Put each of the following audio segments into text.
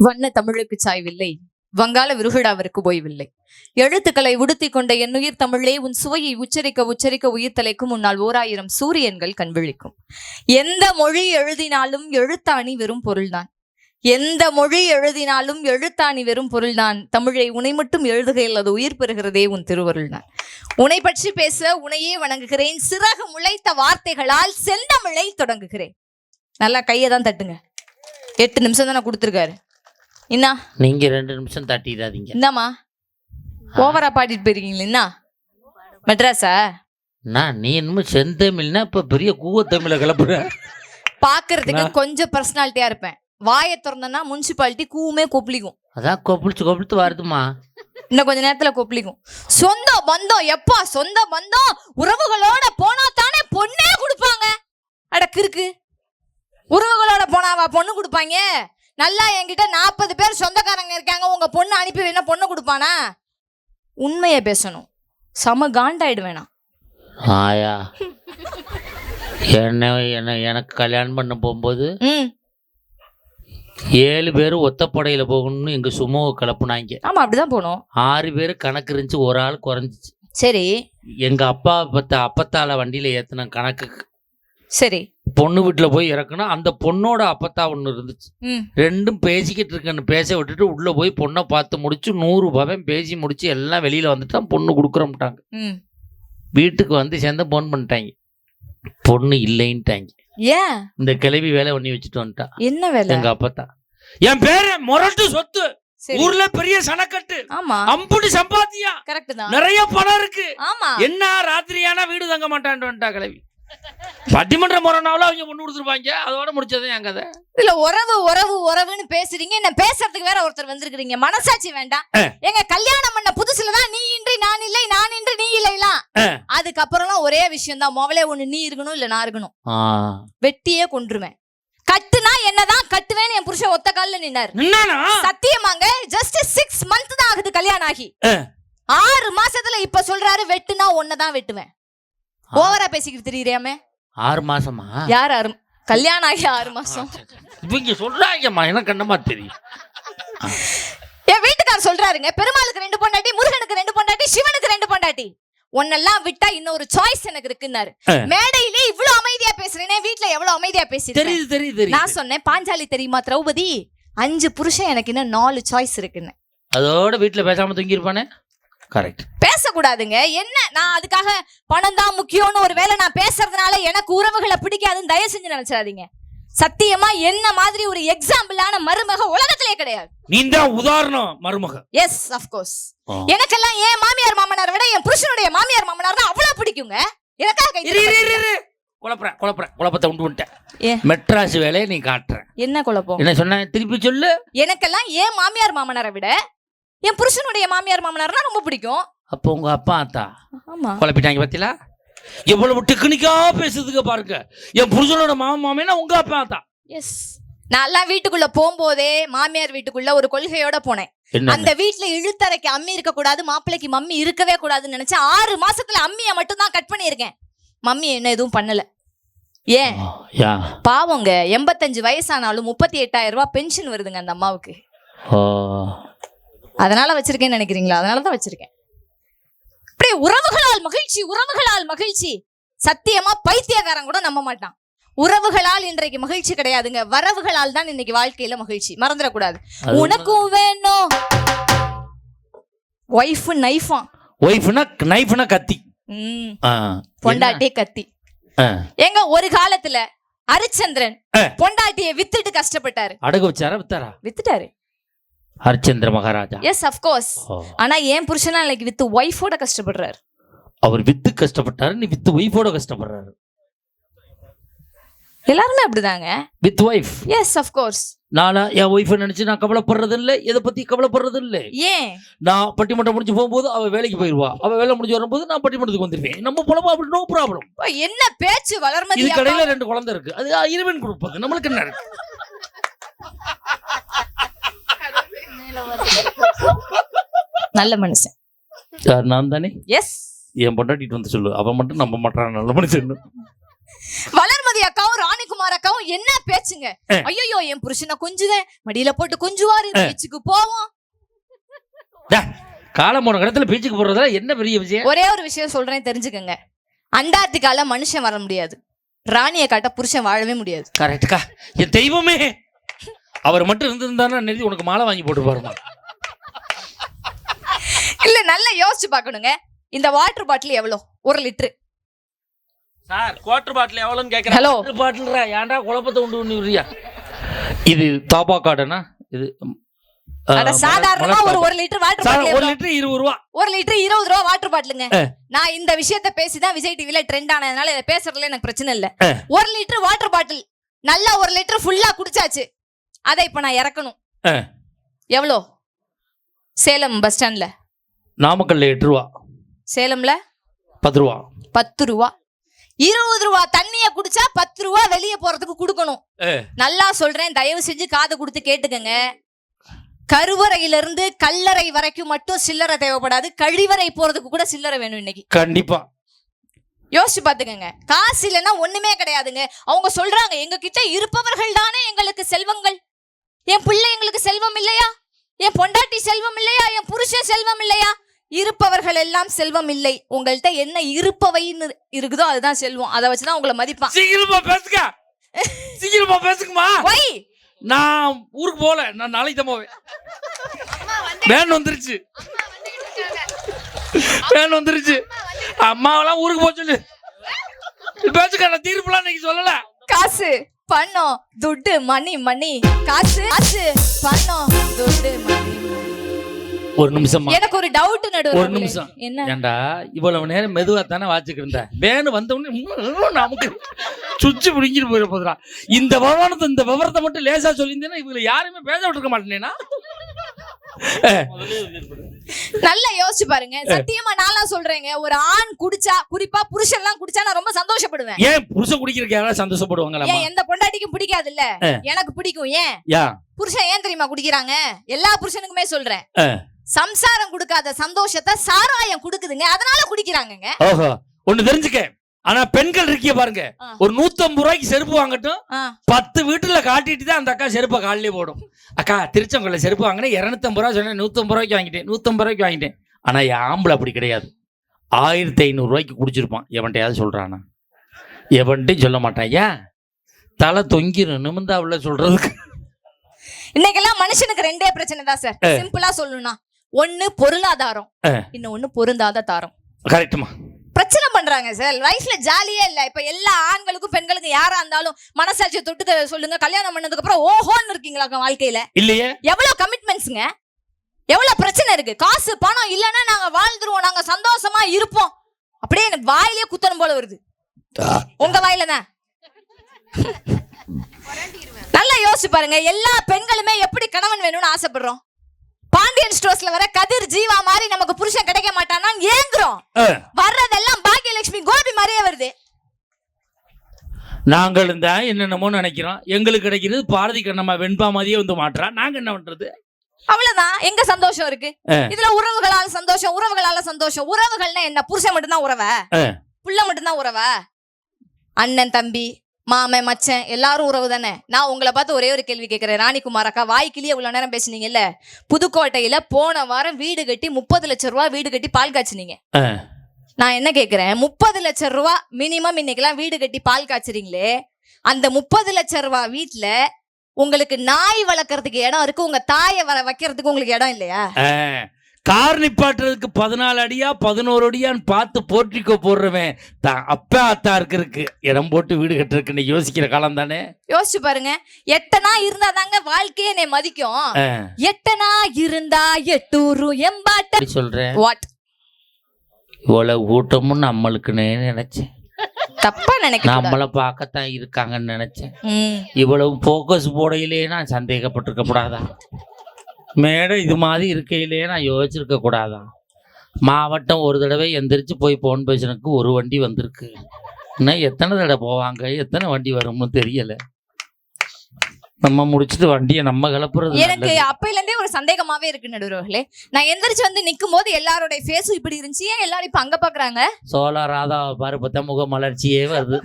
வண்ண தமிழுக்கு சாய்வில்லை. வங்காள விருகுடாவிற்கு ஓய்வில்லை எழுத்துக்களை உடுத்திக் கொண்ட என்னுயிர் தமிழே உன் சுவையை உச்சரிக்க உச்சரிக்க உயிர் தலைக்கும் உன்னால் ஓராயிரம் சூரியன்கள் கண்விழிக்கும். எந்த மொழி எழுதினாலும் எழுத்தாணி வெறும் பொருள்தான். எந்த மொழி எழுதினாலும் எழுத்தாணி வெறும் பொருள்தான். தமிழை உனை மட்டும் எழுதுகையில் அது உயிர் பெறுகிறதே உன் திருவருள்தான். உன்னை பற்றி பேச உனையே வணங்குகிறேன். சிறகு முளைத்த வார்த்தைகளால் செந்தமிழை தொடங்குகிறேன். நல்லா கையை தான் தட்டுங்க. எட்டு நிமிஷம் தானே கொடுத்துருக்காரு. இன்னா? நீங்க ரெண்டு நிமிஷம் தட்டிடாதீங்க. இந்தாம்மா ஓவரா பாடிட்டு போயிருக்கீங்களா என்ன மெட்ராஸா? நான் நீ இன்னும் செந்தமிழ்னா இப்ப பெரிய கூவ தமிழ கிளப்புற. பாக்குறதுக்கு கொஞ்சம் பர்சனாலிட்டியா இருப்பேன். வாயை திறந்தனா முனிசிபாலிட்டி கூவுமே கொப்பளிக்கும். அதான் கொப்பளிச்சு கொப்பளித்து வருதுமா இன்னும் கொஞ்ச நேரத்துல கொப்பளிக்கும். சொந்த பந்தம் எப்பா? சொந்த பந்தம்? உறவுகளோட போனா தானே பொண்ணே கொடுப்பாங்க. அட கிறுக்கு. உறவுகளோட போனாவா பொண்ணு கொடுப்பாங்க? நல்லா என்கிட்ட நாற்பது பேர் சொந்தக்காரங்க இருக்காங்க உங்க பொண்ணு அனுப்பி வேணா பொண்ணு கொடுப்பானா? உண்மையை பேசணும். செம காண்டாயிடு வேணாம் ஆயா. என்ன என்ன எனக்கு கல்யாணம் பண்ண போகும்போது ஏழு பேர் ஒத்தப்படையில போகணும்னு எங்க சுமோவை கிளப்புனாங்க ஆமா அப்படிதான் போகணும் ஆறு பேர் கணக்கு இருந்துச்சு ஒரு ஆள் குறைஞ்சிச்சு. சரி. எங்க அப்பா பத்த அப்பத்தால வண்டியில ஏத்துன கணக்குக்கு. சரி. பொண்ணு வீட்டுல போய் இறக்கணும் அந்த பொண்ணோட அப்பத்தா ஒண்ணு இருந்துச்சு. ரெண்டும் பேசிக்கிட்டு இருக்கேன்னு பேச விட்டுட்டு உள்ள போய் பொண்ணை பார்த்து முடிச்சு நூறு பவன் பேசி முடிச்சு எல்லாம் வெளியில வந்துட்டான் பொண்ணு கொடுக்குறோம்ட்டாங்க. வீட்டுக்கு வந்து சேர்ந்து ஃபோன் பண்ணிட்டாங்க. பொண்ணு இல்லைன்ட்டாங்க. ஏன்? இந்த கிளவி வேலை பண்ணி வச்சுட்டு வந்துட்டா. என்ன வேலை? எங்க அப்பத்தா. என் பேரு முரட்டு சொத்து. ஊர்ல பெரிய சனக்கட்டு. ஆமா. அம்புடி சம்பாத்தியா. கரெக்ட் தான். நிறைய பணம் இருக்கு. ஆமா. என்ன ராத்திரியானா வீடு தங்க மாட்டான்ட்டு வந்துட்டா கிளவி. பட்டிமன்ற முறைனாவில் அவங்க பொண்ணு கொடுத்துருப்பாங்க. அதோட முடிச்சது என் கதை. இதுல உறவு உறவு உறவுன்னு பேசுறீங்க. என்ன பேசுறதுக்கு வேற ஒருத்தர் வந்திருக்கிறீங்க. மனசாட்சி வேண்டாம். எங்க கல்யாணம் பண்ண புதுசுல தான் நீ இன்றி நான் இல்லை நான் இன்றி நீ இல்லைலாம். அதுக்கப்புறம்லாம் ஒரே விஷயம் தான். முதலே ஒண்ணு நீ இருக்கணும் இல்ல நான் இருக்கணும். வெட்டியே கொன்றுவேன். கட்டுனா என்னதான் கட்டுவேன்னு என் புருஷன் ஒத்த கால்ல நின்னாரு. சத்தியமாங்க ஜஸ்ட் சிக்ஸ் மந்த் தான் ஆகுது கல்யாணம் ஆகி. ஆறு மாசத்துல இப்ப சொல்றாரு வெட்டுனா ஒன்னதான் வெட்டுவேன். ஓவரா பேசிக்கிட்டு தெரியுறியாமே? ஆறு மாசமா? யார் ஆறு கல்யாணம் ஆகி ஆறு மாசம். இவங்க சொல்றாங்கம்மா எனக்கு என்னமா தெரியும்? என் வீட்டுக்கார் சொல்றாருங்க பெருமாளுக்கு ரெண்டு பொண்டாட்டி முருகனுக்கு ரெண்டு பொண்டாட்டி சிவனுக்கு ரெண்டு பொண்டாட்டி. உன்னெல்லாம் விட்டா இன்னொரு சாய்ஸ் எனக்கு இருக்குன்னாரு. மேடையிலே இவ்வளவு அமைதியா பேசுறேனே வீட்ல எவ்வளவு அமைதியா பேசிருக்கேன் தெரியுது தெரியுது நான் சொன்னேன் பாஞ்சாலி தெரியுமா திரௌபதி? அஞ்சு புருஷன் எனக்கு இன்னும் நாலு சாய்ஸ் இருக்குன்னு. அதோட வீட்டுல பேசாம தூங்கியிருப்பானே? கரெக்ட் பேசக்கூடாதுங்க என்ன? நான் அதுக்காக பணம் தான் முக்கியம்னு ஒரு வேளை நான் பேசுறதுனால எனக்கு உறவுகளை பிடிக்காதுன்னு தயவு செஞ்சு நினைச்சிடாதீங்க. சத்தியமா என்ன மாதிரி ஒரு எக்ஸாம்பிளான மருமக உலகத்திலே கிடையாது. நீ தான் உதாரணம் மருமக. எஸ் அஃப்கோர்ஸ் எனக்கெல்லாம் என் மாமியார் மாமனார் விட என் புருஷனுடைய மாமியார் மாமனார் தான் அவ்வளவு பிடிக்குங்க. எனக்காக. குழப்புறேன் குழப்புறேன். குழப்பத்தை உண்டு ஏன்? மெட்ராஸ் வேலையை நீ காட்டுறேன். என்ன குழப்பம்? என்ன சொன்ன? திருப்பி சொல்லு. எனக்கெல்லாம் என் மாமியார் மாமனாரை விட என் புருஷனுடைய மாமியார் மாமனார்னா ரொம்ப பிடிக்கும். அப்போ உங்க அப்பா அத்தா. ஆமா. குழப்பிட்டாங்க பத்திலா? எவ்வளவு டெக்னிக்கா பேசுறதுக்கு பாருங்க. என் புருஷனோட மாமா மாமியா உங்க அப்பா அத்தா. எஸ் நான் எல்லாம் வீட்டுக்குள்ள போகும்போதே மாமியார் வீட்டுக்குள்ள ஒரு கொள்கையோட போனேன். அந்த வீட்ல இழுத்தரைக்கு அம்மி இருக்க கூடாது மாப்பிள்ளைக்கு மம்மி இருக்கவே கூடாதுன்னு நினைச்சேன் ஆறு மாசத்துல அம்மியை மட்டும் தான் கட் பண்ணியிருக்கேன். மம்மி என்ன எதுவும் பண்ணல. ஏன்? பாவங்க எண்பத்தஞ்சு வயசானாலும் முப்பத்தி எட்டாயிரம் ரூபாய் பென்ஷன் வருதுங்க அந்த அம்மாவுக்கு. அதனால வச்சிருக்கேன்னு நினைக்கிறீங்களா? அதனால தான் வச்சிருக்கேன். அப்படியே உறவுகளால் மகிழ்ச்சி உறவுகளால் மகிழ்ச்சி. சத்தியமா பைத்தியக்காரன் கூட நம்ப மாட்டான். உறவுகளால் இன்றைக்கு மகிழ்ச்சி கிடையாதுங்க. வரவுகளால் தான் இன்னைக்கு வாழ்க்கையில மகிழ்ச்சி. மறந்துடக்கூடாது. உனக்கும் வேணும். ஒய்ஃப் நைஃபா ஒய்ஃப்னா நைஃப்னா கத்தி. பொண்டாட்டியே கத்தி. எங்க ஒரு காலத்துல ஹரிச்சந்திரன். பொண்டாட்டிய வித்துட்டு கஷ்டப்பட்டாரு. அடகு வச்சாரா வித்தாரா? வித்துட்டாரு. Harichandra Maharaja yes of course ஆனா என் புருஷனா இன்னைக்கு வித்து ஒய்ஃபோட கஷ்டப்படுறாரு. அவர் வித்து கஷ்டப்பட்டாரு நீ வித்து ஒய்ஃபோட கஷ்டப்படுறாரு. எல்லாருமே அப்படிதாங்க. வித் ஒய்ஃப் எஸ் அஃப்கோர்ஸ் நானா என் ஒய்ஃபை நினைச்சு நான் கவலைப்படுறது இல்லை எதை பத்தி கவலைப்படுறது இல்லை ஏன்? நான் பட்டிமன்றம் முடிஞ்சு போகும்போது அவ வேலைக்கு போயிருவா. அவ வேலை முடிஞ்சு வரும்போது நான் பட்டிமன்றத்துக்கு வந்துருவேன் நம்ம போலமா அப்படி நோ ப்ராப்ளம் என்ன பேச்சு வளர்மதி இது. கடையில ரெண்டு குழந்தை இருக்கு. அது இறைவன் கொடுப்பாங்க. நம்மளுக்கு என்ன இருக்கு? நல்ல மனுஷன். யார் நான் தானே? எஸ் என் பொண்டாட்டிட்டு வந்து சொல்லு. அவன் மட்டும் நம்ப மாட்டான் நல்ல மனுஷன். வளர்மதி அக்காவும் ராணிகுமார் அக்காவும் என்ன பேச்சு பேச்சுங்க. ஐயோ என் புருஷனை கொஞ்சுதேன். மடியில போட்டு கொஞ்சுவாரு. பீச்சுக்கு போவோம். காலம் போன இடத்துல பீச்சுக்கு போறதுல என்ன பெரிய விஷயம்? ஒரே ஒரு விஷயம் சொல்றேன் தெரிஞ்சுக்கங்க. அண்டார்டிகால மனுஷன் வர முடியாது. ராணியை காட்ட புருஷன் வாழவே முடியாது. கரெக்டுக்கா என் தெய்வமே. அவர் மட்டும் இருந்திருந்தாருன்னா நிறுத்தி உனக்கு மாலை வாங்கி போட்டு பாருமா இல்ல நல்லா யோசிச்சு பார்க்கணுங்க. இந்த வாட்டர் பாட்டில் எவ்வளவு ஒரு லிட்டரு சார் குவார்டர் பாட்டில் எவ்வளோன்னு கேட்குறேன் ஹலோ பாட்டுலா ஏன்டா குழப்பத்தை உண்டு பண்ணிடுறியா? இது தாபா கார்டனா இது சாதாரணமா ஒரு தாபா. ஒரு லிட்டர் வாட்டர் பாட்டில் ஒரு? லிட்டர் இருபது ரூபா. ஒரு லிட்டர் இருபது ரூபா வாட்டர் பாட்டிலுங்க. நான் இந்த விஷயத்த பேசிதான் விஜய் டிவில ட்ரெண்ட் ஆனதுனால இதை பேசுறதுல எனக்கு பிரச்சனை இல்ல. ஒரு லிட்டர் வாட்டர் பாட்டில் நல்லா ஒரு லிட்டர் ஃபுல்லா குடிச்சாச்சு. அதை இப்ப நான் இறக்கணும். எவ்வளோ? சேலம் பஸ் ஸ்டாண்ட்ல நாமக்கல்ல எட்டு ரூபா. சேலம்ல? பத்து ரூபா. பத்து ரூபா. இருபது ரூபா தண்ணிய குடிச்சா பத்து ரூபா வெளியே போறதுக்கு கொடுக்கணும். நல்லா சொல்றேன் தயவு செஞ்சு காது கொடுத்து கேட்டுக்கங்க. கருவறையில இருந்து கல்லறை வரைக்கும் மட்டும் சில்லறை தேவைப்படாது. கழிவறை போறதுக்கு கூட சில்லறை வேணும் இன்னைக்கு. கண்டிப்பா. யோசிச்சு பாத்துக்கங்க காசு இல்லைன்னா ஒண்ணுமே கிடையாதுங்க. அவங்க சொல்றாங்க எங்க கிட்ட இருப்பவர்கள் தானே எங்களுக்கு செல்வங்கள். என் பிள்ளை எங்களுக்கு செல்வம் இல்லையா? என் பொண்டாட்டி செல்வம் இல்லையா? என் புருஷன் செல்வம் இல்லையா? இருப்பவர்கள் எல்லாம் செல்வம் இல்லை. உங்கள்கிட்ட என்ன இருப்பவைன்னு இருக்குதோ அதுதான் செல்வம். அதை வச்சுதான் உங்களை மதிப்பான். சீக்கிரமா பேசுங்க. சீக்கிரமா பேசுங்கம்மா. வை. நான் ஊருக்கு போகல. நான் நாளைக்கு தான் போவேன் வேன் வந்துருச்சு. வேன் வந்துருச்சு. அம்மாவெல்லாம் ஊருக்கு போக சொல்லு. பேசுக்க நான் தீர்ப்புலாம் இன்னைக்கு சொல்லல. காசு. பணம் துட்டு மணி மணி. காசு காசு. பணம் துட்டு மணி ஒரு நிமிஷமா எனக்கு ஒரு டவுட் நடுவர் ஒரு நிமிஷம். என்ன? ஏண்டா இவ்வளவு நேரம் மெதுவா தானே வாச்சிட்டு இருந்தேன் வேனு வந்த உடனே நமக்கு சுச்சு பிடிங்கிட்டு போயிட போதுடா. இந்த விவரத்தை இந்த விவரத்தை மட்டும் லேசா சொல்லியிருந்தேன்னா இவங்களை யாருமே பேச விட்டுருக்க மாட்டேனேனா? நல்லா யோசிச்சு பாருங்க. சத்தியமா நானா சொல்றேங்க ஒரு ஆண் குடிச்சா குறிப்பா புருஷன் எல்லாம் குடிச்சா நான் ரொம்ப சந்தோஷப்படுவேன். ஏன் புருஷன் குடிக்கிறதுக்கு யாராவது சந்தோஷப்படுவாங்களா ஏன் எந்த பொண்டாட்டிக்கும் பிடிக்காது இல்ல. எனக்கு பிடிக்கும் ஏன்? புருஷன் ஏன் தெரியுமா குடிக்கிறாங்க? எல்லா புருஷனுக்குமே சொல்றேன். சம்சாரம் கொடுக்காத சந்தோஷத்தை சாராயம் குடுக்குதுங்க அதனால குடிக்கிறாங்கங்க. ஓஹோ ஒண்ணு தெரிஞ்சுக்க. ஆனா பெண்கள் இருக்கிய பாருங்க. ஒரு நூத்தம்பது ரூபாய்க்கு செருப்பு வாங்கட்டும். பத்து வீட்டுல காட்டிட்டு தான் அந்த அக்கா செருப்பை காலிலே போடும். அக்கா திருச்செங்கோல செருப்பு வாங்கினேன் இரநூத்தம்பது ரூபா சொன்னேன் நூத்தம்பது ரூபாய்க்கு வாங்கிட்டேன் நூத்தம்பது ரூபாய்க்கு வாங்கிட்டேன். ஆனா ஆம்பளை அப்படி கிடையாது. ஆயிரத்தி ஐநூறு ரூபாய்க்கு குடிச்சிருப்பான். எவன்கிட்டயாவது சொல்றானா? எவன்ட்டையும் சொல்ல மாட்டான். ஏன்? தலை தொங்கிரும். நிமிந்தா உள்ள சொல்றதுக்கு. இன்னைக்கெல்லாம் மனுஷனுக்கு ரெண்டே பிரச்சனை தான் சார் சிம்பிளா சொல்லணும்னா ஒண்ணு பொருளாதாரம் ஆ. இன்னொன்னு பொருந்தாத தாரம். கரெக்டுமா பண்றாங்க சார். லைஃப்ல ஜாலியே இல்ல. இப்ப எல்லா ஆண்களுக்கும் பெண்களுக்கும் யாரா இருந்தாலும் மனசாட்சியை தொட்டு சொல்லுங்க. கல்யாணம் பண்ணதுக்கு அப்புறம் ஓஹோன்னு இருக்கீங்களா வாழ்க்கையில? இல்லையே. எவ்வளவு கமிட்மெண்ட்ஸ்ங்க எவ்வளவு பிரச்சனை இருக்கு? காசு பணம் இல்லைன்னா நாங்க வாழ்ந்துருவோம். நாங்க சந்தோஷமா இருப்போம். அப்படியே எனக்கு வாயிலே குத்தணும் போல வருது. உங்க வாயில தான் நல்லா யோசிச்சு பாருங்க. எல்லா பெண்களுமே எப்படி கணவன் வேணும்னு ஆசைப்படுறோம்? பாண்டியன் ஸ்டோர்ஸ்ல வர கதிர் ஜீவா மாதிரி நமக்கு புருஷன் கிடைக்க மாட்டானா ஏங்குறோம். வர்றதெல்லாம் பாக்கியலட்சுமி கோபி மாதிரியே வருது. நாங்கள் இந்த என்னென்னமோ நினைக்கிறோம். எங்களுக்கு கிடைக்கிறது பாரதி கண்ணம்மா வெண்பா மாதிரியே வந்து மாட்டுறா நாங்க என்ன பண்றது? அவ்வளவுதான். எங்க சந்தோஷம் இருக்கு. இதுல உறவுகளால சந்தோஷம் உறவுகளால சந்தோஷம். உறவுகள்னா என்ன? புருஷன் மட்டும்தான் உறவ. புள்ள மட்டும்தான் உறவ? அண்ணன் தம்பி மாமன் மச்சன் எல்லாரும் உறவு தானே? நான் உங்களை பார்த்து ஒரே ஒரு கேள்வி கேட்கிறேன். ராணிக்குமார் அக்கா வாய்க்கிலேயே இவ்வளவு நேரம் பேசுனீங்கல்ல? புதுக்கோட்டையில போன வாரம் வீடு கட்டி முப்பது லட்சம் ரூபாய் வீடு கட்டி பால் காய்ச்சினீங்க. நான் என்ன கேக்குறேன் முப்பது லட்சம் ரூபா மினிமம் இன்னைக்கெல்லாம் வீடு கட்டி பால் காய்ச்சறீங்களே? அந்த முப்பது லட்சம் ரூபா வீட்ல உங்களுக்கு நாய் வளர்க்கறதுக்கு இடம் இருக்கு உங்க தாயை வர வைக்கிறதுக்கு உங்களுக்கு இடம் இல்லையா. கார் நிப்பாட்டுறதுக்கு பதினாலு அடியா பதினோரு அடியான்னு பார்த்து போர்ட்டிக்கோ போடுறவன். தான் அப்பா அத்தா இருக்கிறதுக்கு இடம் போட்டு வீடு கட்டுறதுக்குன்னு யோசிக்கிற காலம் தானே? யோசிச்சு பாருங்க. எட்டனா இருந்தா தாங்க வாழ்க்கையே என்னை மதிக்கும். எட்டனா இருந்தா எட்டூரு எம்பாட்ட சொல்றேன் வாட் இவ்வளவு கூட்டமும் நம்மளுக்குன்னு நினைச்சேன். தப்பா நினைக்கிறேன் நம்மளை பார்க்கத்தான் இருக்காங்கன்னு நினைச்சேன். இவ்வளவு போக்கஸ் போடையிலே நான் சந்தேகப்பட்டிருக்க கூடாதா மேடை இது மாதிரி இருக்கையிலே நான் யோசிச்சிருக்க கூடாதா மாவட்டம் ஒரு தடவை எந்திரிச்சு போய் போன் பேசுனதுக்கு ஒரு வண்டி வந்திருக்கு. இன்னும் எத்தனை தடவை போவாங்க? எத்தனை வண்டி வரும்னு தெரியல. நம்ம முடிச்சிட்டு வண்டியை நம்ம கிளப்புறது எனக்கு. அப்பையில இருந்தே ஒரு சந்தேகமாவே இருக்கு நடுவர்களே. நான் எந்திரிச்சு வந்து நிக்கும் போது எல்லாரோட ஃபேஸும் இப்படி இருந்துச்சு. ஏன் எல்லாரும் இப்ப அங்க பாக்குறாங்க? சோழ ராதா பாரு பார்த்தா முக மலர்ச்சியே வருது.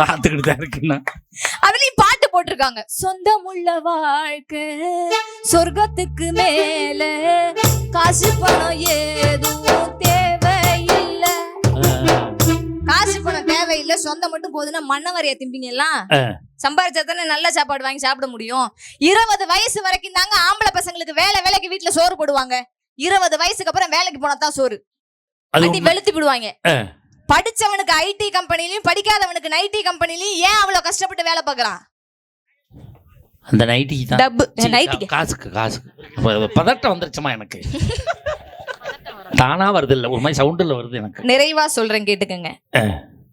பார்த்துக்கிட்டு தான் இருக்குண்ணா அதுலயும் பாட்டு போட்டிருக்காங்க. சொந்தமுள்ள வாழ்க்கை சொர்க்கத்துக்கு மேல காசு பணம் ஏதும் தேவையில்ல. காசு பணம் தேவையில்லை சொந்தம் மட்டும் போதுன்னா மண்ணவரைய திம்பிங்க எல்லாம் ஆ. சம்பாரிச்சா தானே நல்ல சாப்பாடு வாங்கி சாப்பிட முடியும். இருபது வயசு வரைக்கும் தாங்க ஆம்பளை பசங்களுக்கு வேலை வேலைக்கு வீட்டுல சோறு போடுவாங்க. இருபது வயசுக்கு அப்புறம் வேலைக்கு போனா தான் சோறு. அது வெளுத்து விடுவாங்க. படிச்சவனுக்கு ஐடி கம்பெனிலயும் படிக்காதவனுக்கு நைட்டி கம்பெனிலயும் ஏன் அவ்வளவு கஷ்டப்பட்டு வேலை பார்க்கறான்? அந்த நைட்டிக்கு தான். டப்பு கா- காசுக்கு காசுக்கு. பதட்டம் வந்துருச்சுமா எனக்கு? தானா வருது இல்ல ஒரு மாதிரி சவுண்டில் வருது எனக்கு. நிறைவா சொல்றேன் கேட்டுக்கங்க.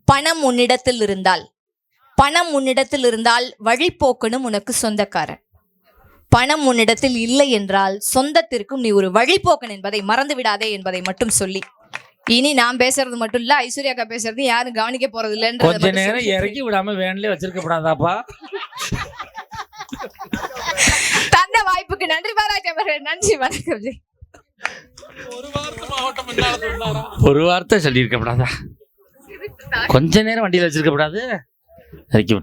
பணம் உன்னிடத்தில் இருந்தால் பணம் உன்னிடத்தில் இருந்தால் வழிப்போக்கனும் உனக்கு சொந்தக்காரன். பணம் உன்னிடத்தில் இல்லை என்றால் சொந்தத்திற்கும் நீ ஒரு வழிப்போக்கன் என்பதை மறந்து விடாதே என்பதை மட்டும் சொல்லி. இனி நான் பேசுறது மட்டும் இல்ல ஐஸ்வர்யா அக்கா பேசுறது யாரும் கவனிக்க போறது இல்லைன்றதை கொஞ்ச நேரம் இறக்கி விடாம வேன்லயே வச்சிருக்க கூடாதாப்பா தந்த வாய்ப்புக்கு நன்றி பாராட்டி அவர்கள் நன்றி வணக்கம். ஜி. ஒரு வாரத்து மாவட்டம் என்னால சொன்னாரா? ஒரு வார்த்தை சொல்லியிருக்க கூடாதா கொஞ்ச நேரம் வண்டியில வச்சிருக்க கூடாது இறக்கி